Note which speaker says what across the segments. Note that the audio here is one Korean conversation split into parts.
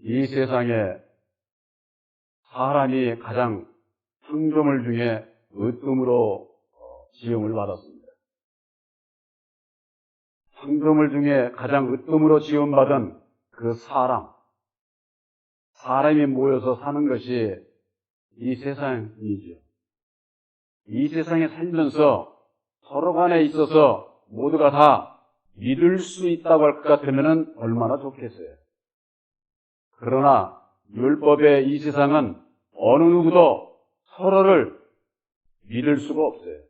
Speaker 1: 이 세상에 사람이 가장 창조물 중에 으뜸으로 어, 지음을 받았습니다. 창조물 중에 가장 으뜸으로 지음받은 그 사람, 사람이 모여서 사는 것이 이 세상이죠. 이 세상에 살면서 서로 간에 있어서 모두가 다 믿을 수 있다고 할 것 같으면 얼마나 좋겠어요. 그러나 율법의 이 세상은 어느 누구도 서로를 믿을 수가 없어요.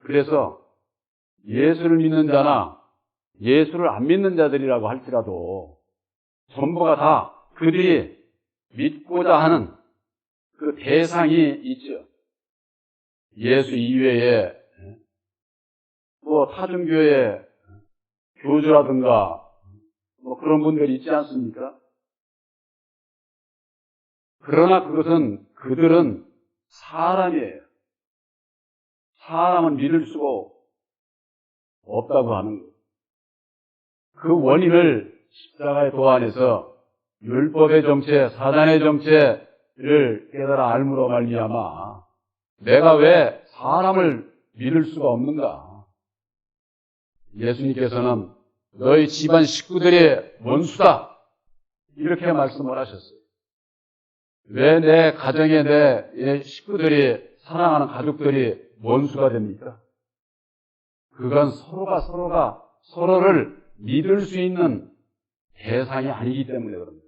Speaker 1: 그래서 예수를 믿는 자나 예수를 안 믿는 자들이라고 할지라도 전부가 다 그들이 믿고자 하는 그 대상이 있죠. 예수 이외에 뭐 타종교의 교주라든가 뭐 그런 분들이 있지 않습니까? 그러나 그것은 그들은 사람이에요. 사람은 믿을 수가 없다고 하는 것. 그 원인을 십자가의 도안에서 율법의 정체, 사단의 정체를 깨달아 알므로 말미암아 내가 왜 사람을 믿을 수가 없는가? 예수님께서는 너희 집안 식구들의 원수다. 이렇게 말씀을 하셨어요. 왜 내 가정에 내 식구들이 사랑하는 가족들이 원수가 됩니까? 그건 서로가 서로가 서로를 믿을 수 있는 대상이 아니기 때문에 그럽니다.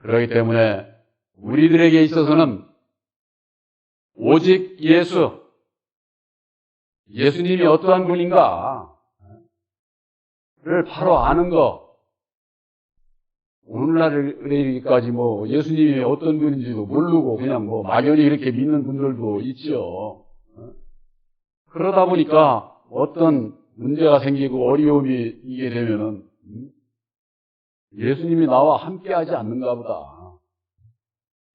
Speaker 1: 그렇기 때문에 우리들에게 있어서는 오직 예수, 예수님이 어떠한 분인가를 바로 아는 것, 오늘날까지 뭐 예수님이 어떤 분인지도 모르고 그냥 뭐 막연히 이렇게 믿는 분들도 있죠. 그러다 보니까 어떤 문제가 생기고 어려움이 이게 되면은 예수님이 나와 함께 하지 않는가 보다.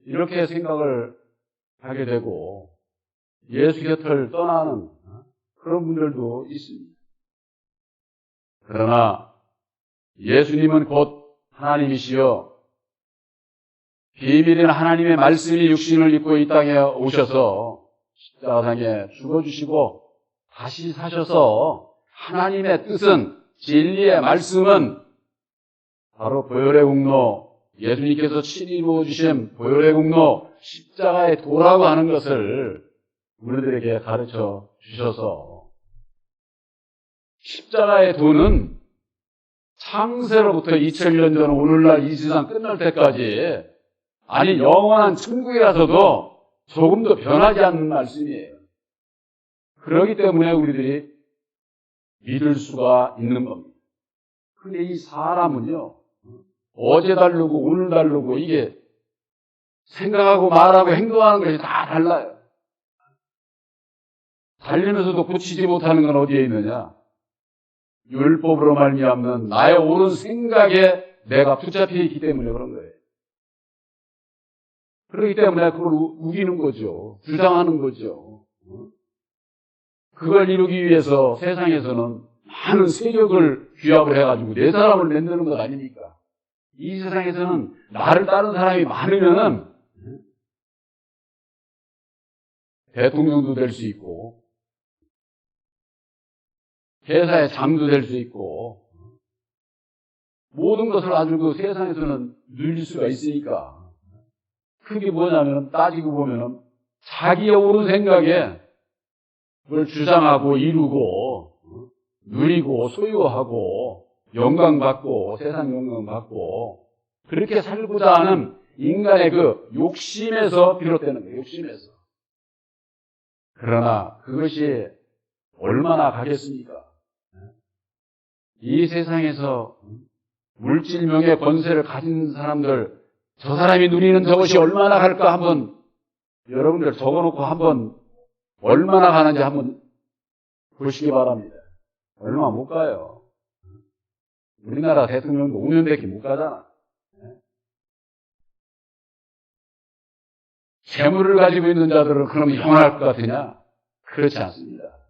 Speaker 1: 이렇게 생각을 하게 되고 예수 곁을 떠나는 그런 분들도 있습니다. 그러나 예수님은 곧 하나님이시여 비밀인 하나님의 말씀이 육신을 입고 이 땅에 오셔서 십자가상에 죽어주시고 다시 사셔서 하나님의 뜻은 진리의 말씀은 바로 보혈의 공로 예수님께서 친히 부어주신 보혈의 공로 십자가의 도라고 하는 것을 우리들에게 가르쳐 주셔서 십자가의 도는 창세로부터 2000년 전 오늘날 이 세상 끝날 때까지 아니 영원한 천국에 가서도 조금도 변하지 않는 말씀이에요. 그렇기 때문에 우리들이 믿을 수가 있는 겁니다. 근데 이 사람은요, 어제 다르고 오늘 다르고 이게 생각하고 말하고 행동하는 것이 다 달라요. 달리면서도 고치지 못하는 건 어디에 있느냐? 율법으로 말미암는 나의 옳은 생각에 내가 붙잡혀 있기 때문에 그런 거예요. 그렇기 때문에 그걸 우기는 거죠. 주장하는 거죠. 그걸 이루기 위해서 세상에서는 많은 세력을 규합을 해가지고 내 사람을 만드는 것 아닙니까? 이 세상에서는 나를 따르는 사람이 많으면은 대통령도 될 수 있고 회사의 장도 될 수 있고 모든 것을 아주 그 세상에서는 누릴 수가 있으니까 그게 뭐냐면 따지고 보면은 자기의 옳은 생각에 그걸 주장하고 이루고 누리고 소유하고 영광받고 세상 영광받고 그렇게 살고자 하는 인간의 그 욕심에서 비롯되는 거예요. 욕심에서. 그러나 그것이 얼마나 가겠습니까? 이 세상에서 물질명의 권세를 가진 사람들 저 사람이 누리는 저것이 얼마나 갈까 한번 여러분들 적어놓고 한번 얼마나 가는지 한번 보시기 바랍니다. 얼마 못 가요. 우리나라 대통령도 5년밖에 못 가잖아. 재물을 가지고 있는 자들은 그럼 영원할 것 같으냐? 그렇지 않습니다.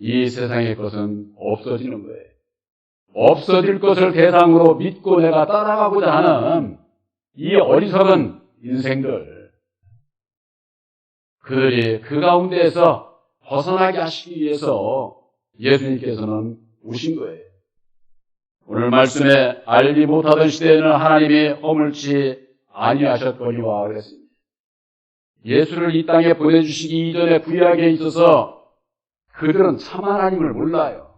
Speaker 1: 이 세상의 것은 없어지는 거예요. 없어질 것을 대상으로 믿고 내가 따라가고자 하는 이 어리석은 인생들, 그들이 그 가운데에서 벗어나게 하시기 위해서 예수님께서는 오신 거예요. 오늘 말씀에 알지 못하던 시대에는 하나님이 허물치 아니하셨거니와 그랬습니다. 예수를 이 땅에 보내주시기 이전에 구약에 있어서 그들은 참 하나님을 몰라요.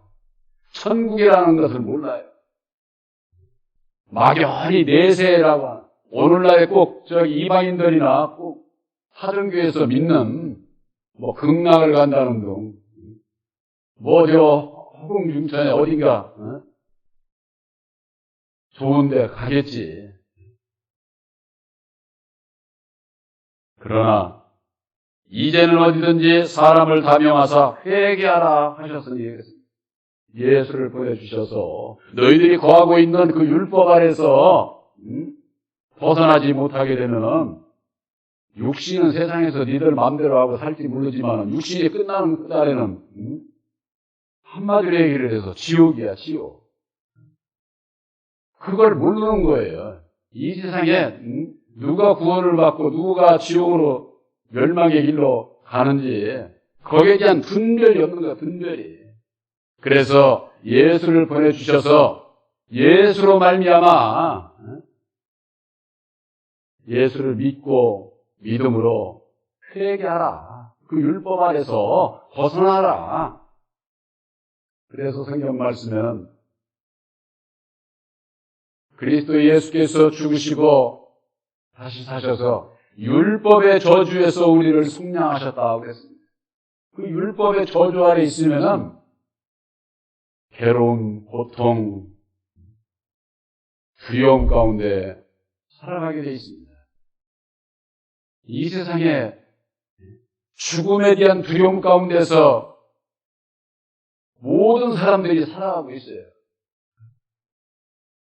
Speaker 1: 천국이라는 것을 몰라요. 막연히 내세라고 오늘날에 꼭 저기 이방인들이나 꼭 사정교에서 믿는 뭐 극락을 간다는 둥, 뭐저 허공 중천에 어딘가 어? 좋은데 가겠지. 그러나 이제는 어디든지 사람을 다명하사 회개하라 하셨으니 예수를 보여주셔서 너희들이 거하고 있는 그 율법 아래서 음? 벗어나지 못하게 되면은 육신은 세상에서 니들 마음대로 하고 살지 모르지만 육신이 끝나는 그 날에는 음? 한마디로 얘기를 해서 지옥이야 지옥. 그걸 모르는 거예요. 이 세상에 음? 누가 구원을 받고 누가 지옥으로 멸망의 길로 가는지 거기에 대한 분별이 없는 거야 분별이. 그래서 예수를 보내주셔서 예수로 말미암아 예수를 믿고 믿음으로 회개하라. 그 율법 아래서 벗어나라. 그래서 성경 말씀에는 그리스도 예수께서 죽으시고 다시 사셔서 율법의 저주에서 우리를 속량하셨다고 그랬습니다. 그 율법의 저주 아래 있으면은 괴로운 고통, 두려움 가운데 살아가게 되어 있습니다. 이 세상에 죽음에 대한 두려움 가운데서 모든 사람들이 살아가고 있어요.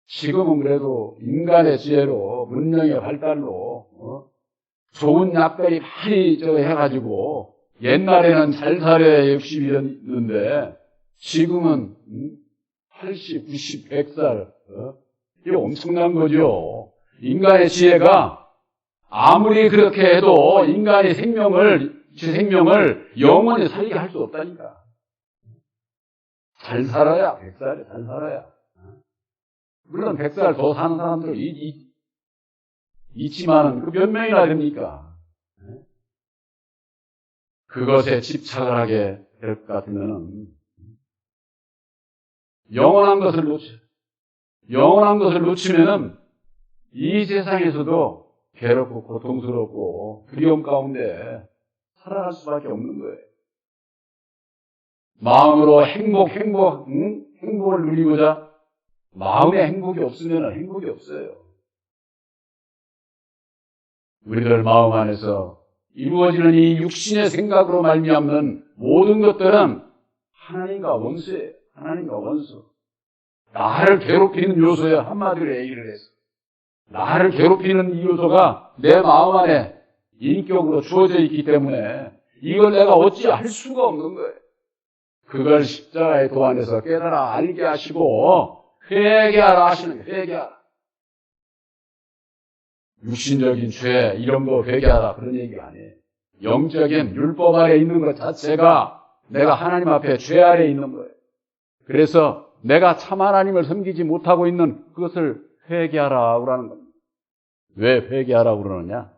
Speaker 1: 지금은 그래도 인간의 지혜로 문명의 발달로 어? 좋은 약들이 많이 저 해가지고 옛날에는 잘 살아야 60이었는데 지금은 80, 90, 100살 어? 이게 엄청난 거죠. 인간의 지혜가 아무리 그렇게 해도 인간의 생명을 제 생명을 영원히 살게 할 수 없다니까. 잘 살아야 100살에 잘 살아야. 물론 100살 더 사는 사람들 이, 이, 있지만은 그몇 명이나 됩니까? 그것에 집착을 하게 될 것 같으면은 영원한 것을 놓치, 영원한 것을 놓치면은 이 세상에서도 괴롭고 고통스럽고 두려움 가운데 살아갈 수밖에 없는 거예요. 마음으로 행복, 행복, 응? 행복을 누리고자 마음에 행복이 없으면 행복이 없어요. 우리들 마음 안에서 이루어지는 이 육신의 생각으로 말미암는 모든 것들은 하나님과 원수예요. 하나님과 원수. 나를 괴롭히는 요소에 한마디로 얘기를 했어. 나를 괴롭히는 이 요소가 내 마음 안에 인격으로 주어져 있기 때문에 이걸 내가 어찌 할 수가 없는 거예요. 그걸 십자가의 도안에서 깨달아 알게 하시고 회개하라 하시는 거예요. 회개하라. 육신적인 죄 이런 거 회개하라 그런 얘기가 아니에요. 영적인 율법 아래 있는 것 자체가 내가 하나님 앞에 죄 아래 있는 거예요. 그래서 내가 참 하나님을 섬기지 못하고 있는 그것을 회개하라고 하는 겁니다. 왜 회개하라고 그러느냐?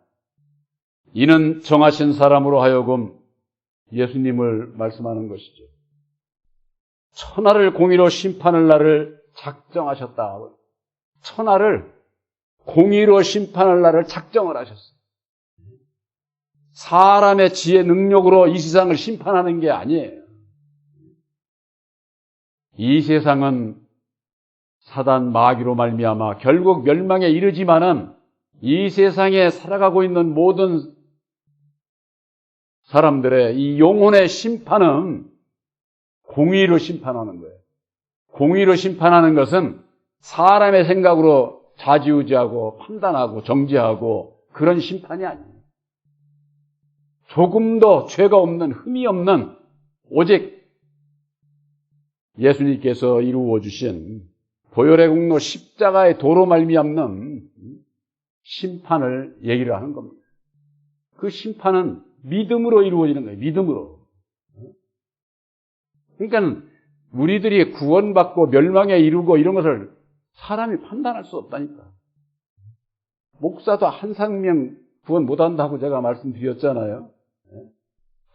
Speaker 1: 이는 정하신 사람으로 하여금 예수님을 말씀하는 것이죠. 천하를 공의로 심판할 날을 작정하셨다. 천하를 공의로 심판할 날을 작정을 하셨어요. 사람의 지혜 능력으로 이 세상을 심판하는 게 아니에요. 이 세상은 사단 마귀로 말미암아 결국 멸망에 이르지만은 이 세상에 살아가고 있는 모든 사람들의 이 영혼의 심판은 공의로 심판하는 거예요. 공의로 심판하는 것은 사람의 생각으로 좌지우지하고 판단하고 정지하고 그런 심판이 아니에요. 조금도 죄가 없는 흠이 없는 오직 예수님께서 이루어 주신 보혈의 공로 십자가의 도로 말미암는 심판을 얘기를 하는 겁니다. 그 심판은 믿음으로 이루어지는 거예요. 믿음으로. 그러니까 우리들이 구원받고 멸망에 이르고 이런 것을 사람이 판단할 수 없다니까. 목사도 한 생명 구원 못한다고 제가 말씀드렸잖아요.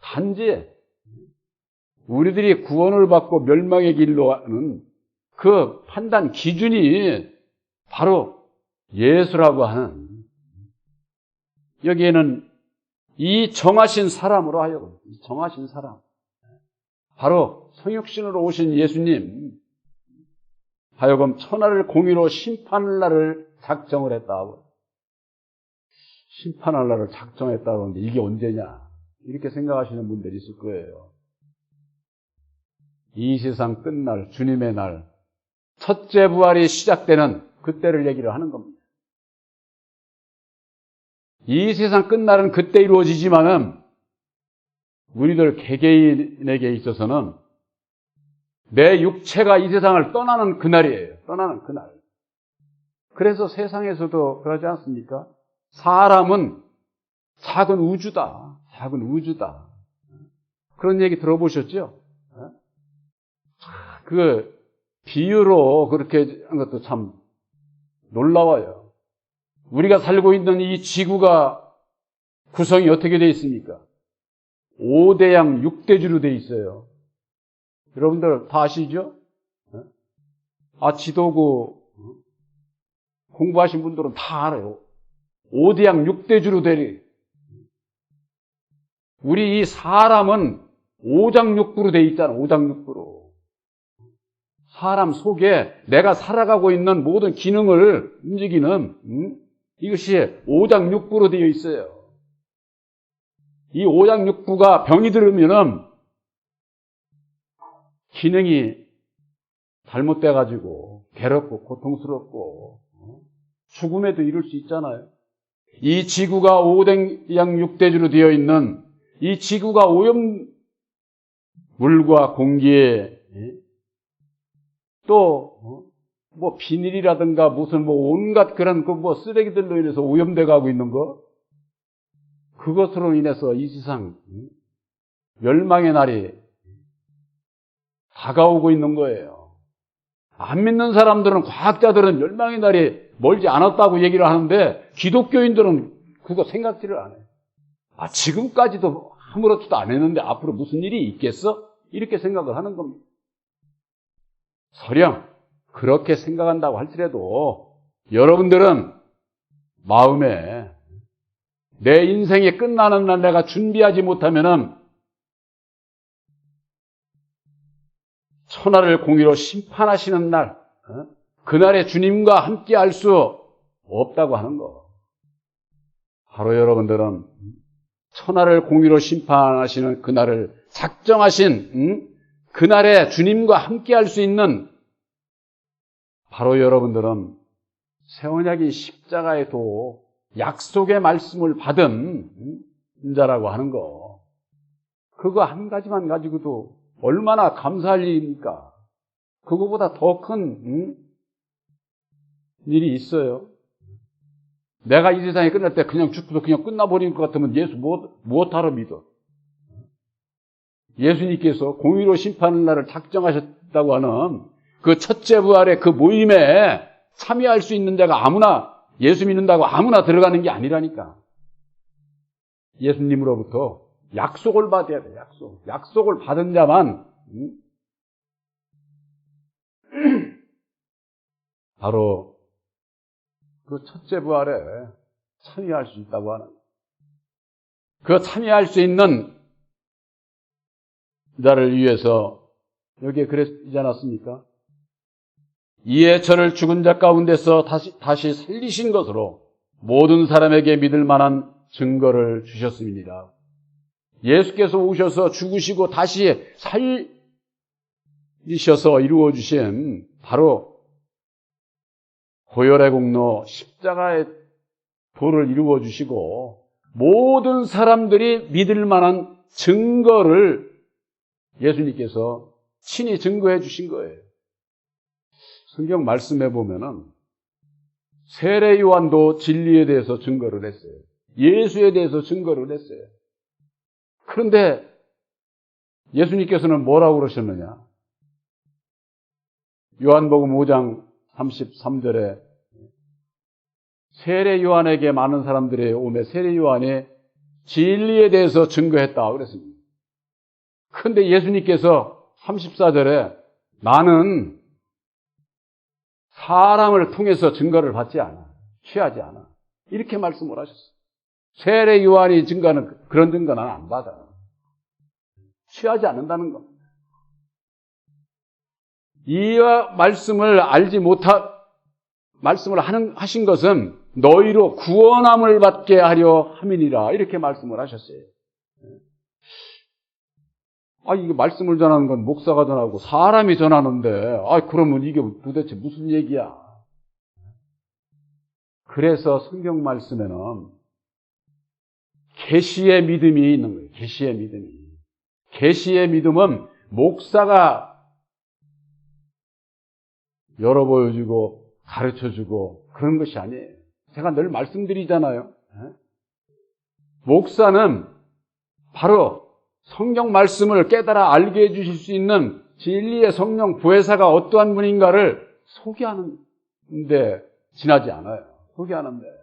Speaker 1: 단지 우리들이 구원을 받고 멸망의 길로 가는 그 판단 기준이 바로 예수라고 하는 여기에는 이 정하신 사람으로 하여금 정하신 사람 바로 성육신으로 오신 예수님 하여금 천하를 공의로 심판할 날을 작정을 했다고 심판할 날을 작정했다고 하는데 이게 언제냐 이렇게 생각하시는 분들이 있을 거예요. 이 세상 끝날 주님의 날 첫째 부활이 시작되는 그때를 얘기를 하는 겁니다. 이 세상 끝날은 그때 이루어지지만은 우리들 개개인에게 있어서는 내 육체가 이 세상을 떠나는 그날이에요. 떠나는 그날. 그래서 세상에서도 그러지 않습니까? 사람은 작은 우주다. 작은 우주다. 그런 얘기 들어보셨죠? 그 비유로 그렇게 한 것도 참 놀라워요. 우리가 살고 있는 이 지구가 구성이 어떻게 되어 있습니까? 5대양 6대주로 되어 있어요. 여러분들 다 아시죠? 아, 지도고 공부하신 분들은 다 알아요. 5대양 6대주로 되리. 우리 이 사람은 오장육부로 되어 있잖아, 오장육부로. 사람 속에 내가 살아가고 있는 모든 기능을 움직이는 음? 이것이 오장육부로 되어 있어요. 이 오장육부가 병이 들으면은 기능이 잘못돼가지고 괴롭고 고통스럽고 어? 죽음에도 이를 수 있잖아요. 이 지구가 오장육대주로 되어 있는 이 지구가 오염 물과 공기에 또 뭐 비닐이라든가 무슨 뭐 온갖 그런 그 뭐 쓰레기들로 인해서 오염돼 가고 있는 거 그것으로 인해서 이 세상 멸망의 날이 다가오고 있는 거예요. 안 믿는 사람들은 과학자들은 멸망의 날이 멀지 않았다고 얘기를 하는데 기독교인들은 그거 생각지를 안 해요. 아 지금까지도 아무렇지도 안 했는데 앞으로 무슨 일이 있겠어? 이렇게 생각을 하는 겁니다. 설령 그렇게 생각한다고 할지라도 여러분들은 마음에 내 인생이 끝나는 날 내가 준비하지 못하면은 천하를 공의로 심판하시는 날, 어? 그날에 주님과 함께 할 수 없다고 하는 거. 바로 여러분들은 천하를 공의로 심판하시는 그날을 작정하신 음? 그날에 주님과 함께 할 수 있는 바로 여러분들은 세원약이 십자가의 도 약속의 말씀을 받은 자라고 하는 거. 그거 한 가지만 가지고도 얼마나 감사할 일입니까? 그거보다 더큰 일이 있어요. 내가 이 세상에 끝날 때 그냥 죽고도 그냥 끝나버리는 것 같으면 예수 무엇, 무엇하러 믿어? 예수님께서 공의로 심판하는 날을 작정하셨다고 하는 그 첫째 부활의 그 모임에 참여할 수 있는 자가 아무나 예수 믿는다고 아무나 들어가는 게 아니라니까. 예수님으로부터 약속을 받아야 돼, 약속. 약속을 받은 자만, 음? 바로 그 첫째 부활에 참여할 수 있다고 하는. 그 참여할 수 있는 자를 위해서 여기에 그랬지 않았습니까? 이에 저를 죽은 자 가운데서 다시, 다시 살리신 것으로 모든 사람에게 믿을 만한 증거를 주셨습니다. 예수께서 오셔서 죽으시고 다시 살리셔서 이루어 주신 바로 고열의 공로 십자가의 도를 이루어 주시고 모든 사람들이 믿을 만한 증거를 예수님께서 친히 증거해 주신 거예요. 성경 말씀해 보면은 세례 요한도 진리에 대해서 증거를 했어요. 예수에 대해서 증거를 했어요. 그런데 예수님께서는 뭐라고 그러셨느냐? 요한복음 5장 33절에 세례 요한에게 많은 사람들이 오매 세례 요한이 진리에 대해서 증거했다 그랬습니다. 그런데 예수님께서 34절에 나는 사람을 통해서 증거를 받지 않아. 취하지 않아. 이렇게 말씀을 하셨어요. 세례 요한이 증거하는 그런 증거 나는 안 받아. 취하지 않는다는 겁니다. 이 말씀을 알지 못하, 말씀을 하는, 하신 것은 너희로 구원함을 받게 하려 함이니라. 이렇게 말씀을 하셨어요. 아, 이게 말씀을 전하는 건 목사가 전하고 사람이 전하는데, 아, 그러면 이게 도대체 무슨 얘기야? 그래서 성경 말씀에는 계시의 믿음이 있는 거예요. 계시의 믿음이. 계시의 믿음은 목사가 열어 보여주고 가르쳐 주고 그런 것이 아니에요. 제가 늘 말씀드리잖아요. 예? 목사는 바로 성경 말씀을 깨달아 알게 해주실 수 있는 진리의 성령 부회사가 어떠한 분인가를 소개하는데 지나지 않아요. 소개하는데.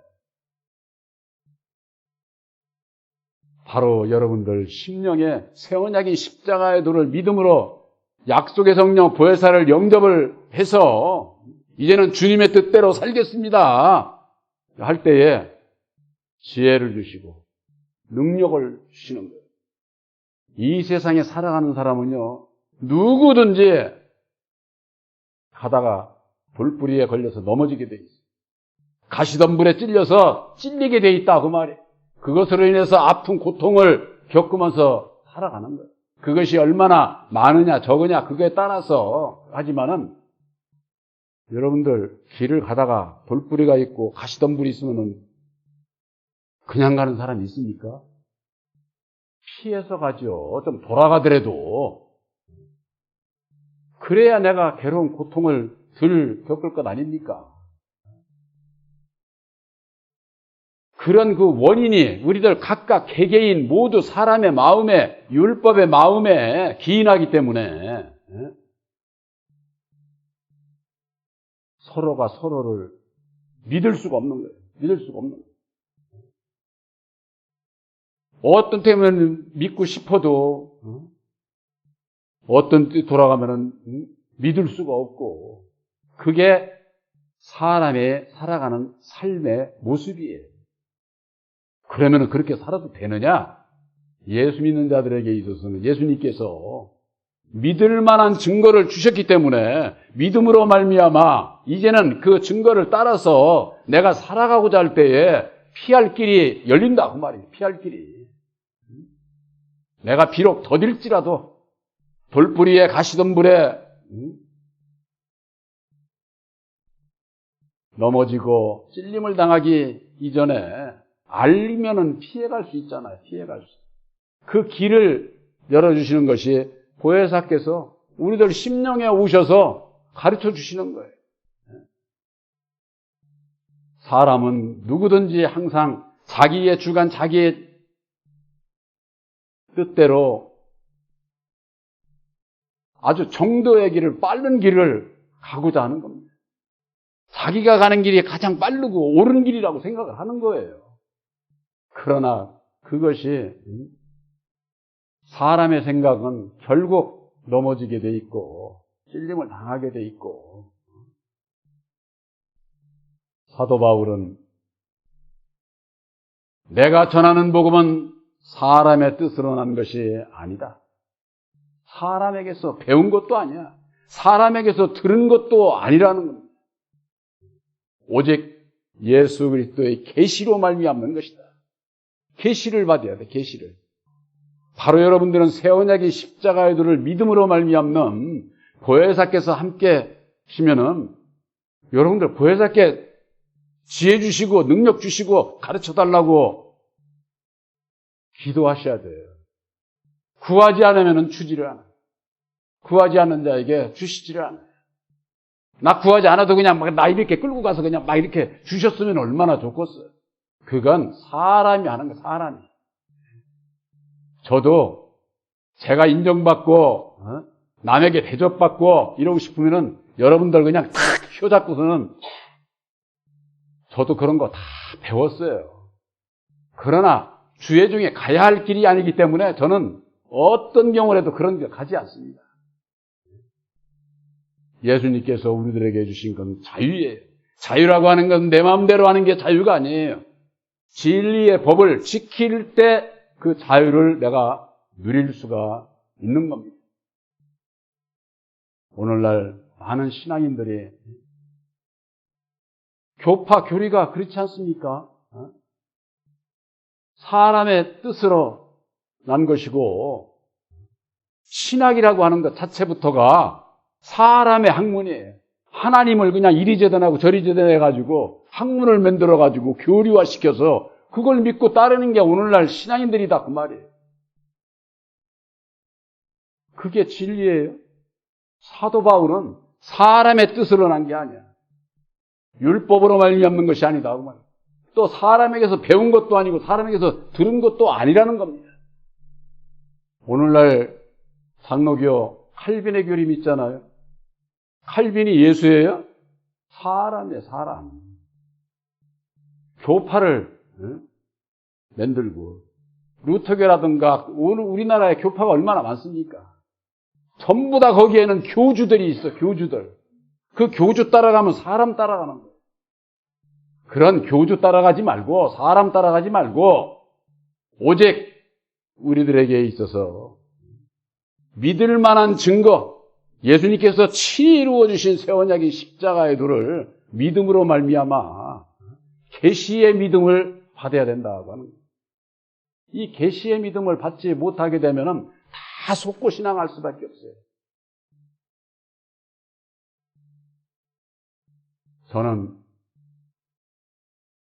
Speaker 1: 바로 여러분들 심령의 새 언약인 십자가의 도를 믿음으로 약속의 성령 부회사를 영접을 해서 이제는 주님의 뜻대로 살겠습니다. 할 때에 지혜를 주시고 능력을 주시는 거예요. 이 세상에 살아가는 사람은요, 누구든지 가다가 돌뿌리에 걸려서 넘어지게 돼 있어요. 가시덤불에 찔려서 찔리게 돼 있다, 그 말이. 그것으로 인해서 아픈 고통을 겪으면서 살아가는 거예요. 그것이 얼마나 많으냐, 적으냐, 그거에 따라서 하지만은 여러분들 길을 가다가 돌뿌리가 있고 가시덤불이 있으면은 그냥 가는 사람이 있습니까? 피해서 가죠. 좀 돌아가더라도. 그래야 내가 괴로운 고통을 덜 겪을 것 아닙니까? 그런 그 원인이 우리들 각각 개개인 모두 사람의 마음에 율법의 마음에 기인하기 때문에 예? 서로가 서로를 믿을 수가 없는 거예요. 믿을 수가 없는 거예요. 어떤 때문에 믿고 싶어도 어? 어떤 때 돌아가면은 믿을 수가 없고 그게 사람의 살아가는 삶의 모습이에요. 그러면 그렇게 살아도 되느냐? 예수 믿는 자들에게 있어서는 예수님께서 믿을 만한 증거를 주셨기 때문에 믿음으로 말미암아 이제는 그 증거를 따라서 내가 살아가고자 할 때에 피할 길이 열린다 그 말이에요. 피할 길이. 내가 비록 더딜지라도 돌뿌리에 가시덤불에 넘어지고 찔림을 당하기 이전에 알리면은 피해갈 수 있잖아요. 피해갈 수. 그 길을 열어주시는 것이 보혜사께서 우리들 심령에 오셔서 가르쳐 주시는 거예요. 사람은 누구든지 항상 자기의 주관, 자기의 뜻대로 아주 정도의 길을, 빠른 길을 가고자 하는 겁니다. 자기가 가는 길이 가장 빠르고 옳은 길이라고 생각을 하는 거예요. 그러나 그것이 사람의 생각은 결국 넘어지게 돼 있고 찔림을 당하게 돼 있고 사도 바울은 내가 전하는 복음은 사람의 뜻으로 난 것이 아니다. 사람에게서 배운 것도 아니야. 사람에게서 들은 것도 아니라는 겁니다. 오직 예수 그리스도의 계시로 말미암는 것이다. 계시를 받아야 돼. 계시를. 바로 여러분들은 새 언약의 십자가의 도를 믿음으로 말미암는 보혜사께서 함께 하시면은 여러분들 보혜사께 지혜 주시고 능력 주시고 가르쳐 달라고 기도하셔야 돼요. 구하지 않으면 주지를 않아요. 구하지 않는 자에게 주시지를 않아요. 나 구하지 않아도 그냥 막 나 이렇게 끌고 가서 그냥 막 이렇게 주셨으면 얼마나 좋겠어요. 그건 사람이 하는 거, 사람이. 저도 제가 인정받고, 어? 남에게 대접받고 이러고 싶으면은 여러분들 그냥 탁 휘어잡고서는 저도 그런 거 다 배웠어요. 그러나 주의 중에 가야 할 길이 아니기 때문에 저는 어떤 경우라도 그런 길 가지 않습니다. 예수님께서 우리들에게 주신 건 자유예요. 자유라고 하는 건 내 마음대로 하는 게 자유가 아니에요. 진리의 법을 지킬 때 그 자유를 내가 누릴 수가 있는 겁니다. 오늘날 많은 신앙인들이 교파 교리가 그렇지 않습니까? 어? 사람의 뜻으로 난 것이고 신학이라고 하는 것 자체부터가 사람의 학문이에요. 하나님을 그냥 이리 재단하고 저리 재단해 가지고 학문을 만들어 가지고 교리화 시켜서 그걸 믿고 따르는 게 오늘날 신앙인들이다 그 말이에요. 그게 진리예요. 사도 바울은 사람의 뜻으로 난 게 아니야. 율법으로 말미암는 것이 아니다 그 말이에요. 또 사람에게서 배운 것도 아니고 사람에게서 들은 것도 아니라는 겁니다. 오늘날 장로교 칼빈의 교리 믿잖아요. 칼빈이 예수예요? 사람이에요, 사람. 교파를 응? 만들고 루터교라든가 오늘 우리나라에 교파가 얼마나 많습니까? 전부 다 거기에는 교주들이 있어, 교주들. 그 교주 따라가면 사람 따라가는 거예요. 그런 교주 따라가지 말고 사람 따라가지 말고 오직 우리들에게 있어서 믿을 만한 증거 예수님께서 친히 이루어 주신 새 언약인 십자가의 도를 믿음으로 말미암아 계시의 믿음을 받아야 된다고 하는. 이 계시의 믿음을 받지 못하게 되면은 다 속고 신앙할 수밖에 없어요. 저는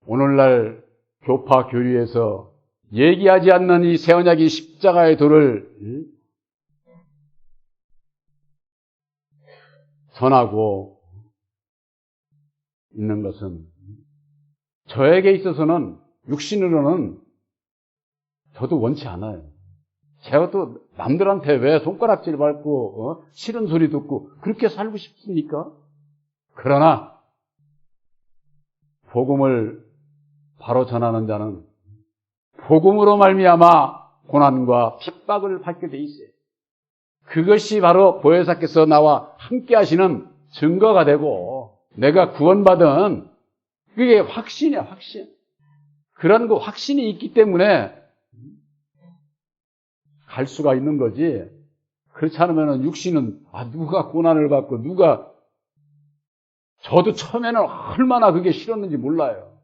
Speaker 1: 오늘날 교파 교리에서 얘기하지 않는 이 새언약이 십자가의 도를 전하고 있는 것은 저에게 있어서는 육신으로는 저도 원치 않아요. 제가 또 남들한테 왜 손가락질 밟고 어? 싫은 소리 듣고 그렇게 살고 싶습니까? 그러나 복음을 바로 전하는 자는 복음으로 말미암아 고난과 핍박을 받게 돼 있어요. 그것이 바로 보혜사께서 나와 함께 하시는 증거가 되고 내가 구원받은 그게 확신이야, 확신. 그런 그 확신이 있기 때문에 갈 수가 있는 거지. 그렇지 않으면 육신은 아 누가 고난을 받고 누가 저도 처음에는 얼마나 그게 싫었는지 몰라요.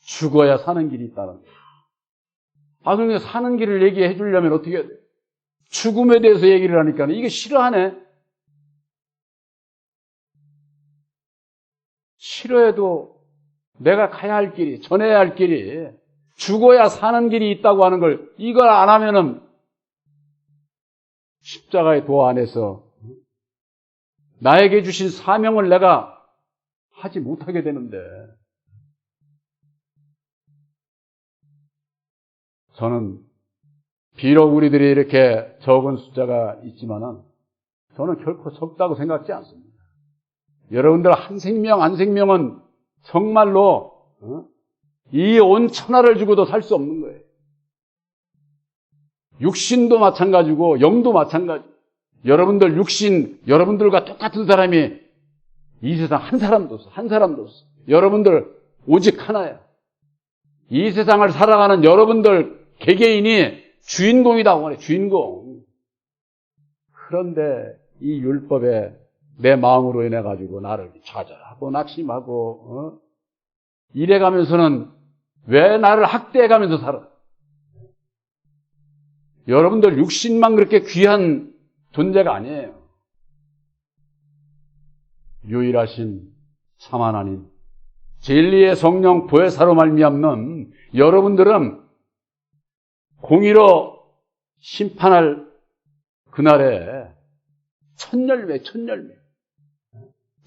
Speaker 1: 죽어야 사는 길이 있다는 거예요. 아, 그러니까 사는 길을 얘기해 주려면 어떻게? 죽음에 대해서 얘기를 하니까 이게 싫어하네. 싫어해도 내가 가야 할 길이, 전해야 할 길이, 죽어야 사는 길이 있다고 하는 걸 이걸 안 하면은 십자가의 도 안에서 나에게 주신 사명을 내가 하지 못하게 되는데 저는 비록 우리들이 이렇게 적은 숫자가 있지만은 저는 결코 적다고 생각지 않습니다. 여러분들 한 생명 한 생명은 정말로 어? 이온 천하를 주고도 살 수 없는 거예요. 육신도 마찬가지고 영도 마찬가지. 여러분들 육신 여러분들과 똑같은 사람이 이 세상 한 사람도 없어. 한 사람도 없어. 여러분들 오직 하나야. 이 세상을 살아가는 여러분들 개개인이 주인공이다 주인공. 그런데 이 율법에 내 마음으로 인해 가지고 나를 찾아하고 낙심하고 어? 이래 가면서는 왜 나를 학대해 가면서 살아? 여러분들 육신만 그렇게 귀한 존재가 아니에요. 유일하신 참 하나님, 진리의 성령 보혜사로 말미암는 여러분들은 공의로 심판할 그날에 첫 열매, 첫 열매.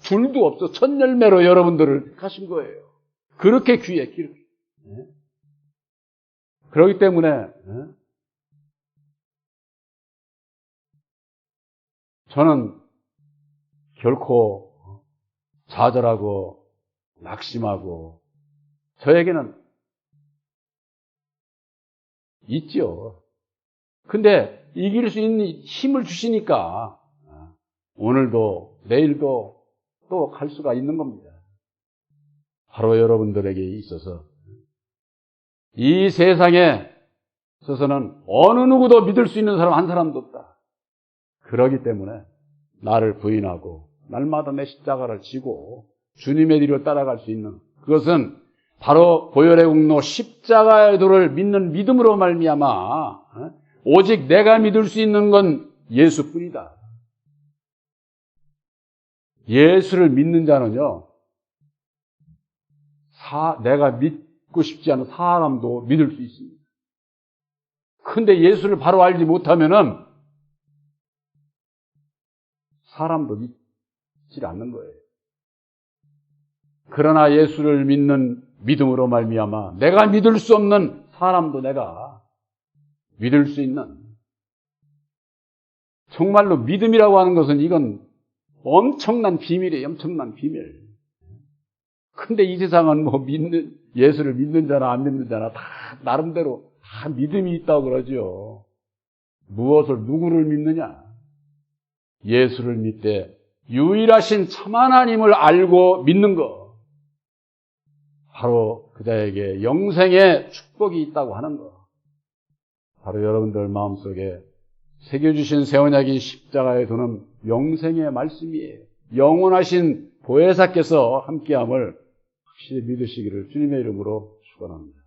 Speaker 1: 줄도 없어. 첫 열매로 여러분들을 가신 거예요. 그렇게 귀해, 그렇게. 그렇기 때문에, 저는 결코 좌절하고 낙심하고 저에게는 있죠. 근데 이길 수 있는 힘을 주시니까 오늘도 내일도 또 갈 수가 있는 겁니다. 바로 여러분들에게 있어서 이 세상에 있어서는 어느 누구도 믿을 수 있는 사람 한 사람도 없다. 그러기 때문에 나를 부인하고 날마다 내 십자가를 지고 주님의 뒤를 따라갈 수 있는 그것은 바로 보혈의 공로 십자가의 도를 믿는 믿음으로 말미암아 어? 오직 내가 믿을 수 있는 건 예수뿐이다. 예수를 믿는 자는요, 사, 내가 믿고 싶지 않은 사람도 믿을 수 있습니다. 근데 예수를 바로 알지 못하면은 사람도 믿지 않는 거예요. 그러나 예수를 믿는 믿음으로 말미암아 내가 믿을 수 없는 사람도 내가 믿을 수 있는 정말로 믿음이라고 하는 것은 이건 엄청난 비밀이에요. 엄청난 비밀. 근데 이 세상은 뭐 믿는 예수를 믿는 자나 안 믿는 자나 다 나름대로 다 믿음이 있다고 그러죠. 무엇을 누구를 믿느냐? 예수를 믿되 유일하신 참 하나님을 알고 믿는 것. 바로 그자에게 영생의 축복이 있다고 하는 것. 바로 여러분들 마음속에 새겨주신 세원약이 십자가에 두는 영생의 말씀이에요. 영원하신 보혜사께서 함께함을 확실히 믿으시기를 주님의 이름으로 축원합니다.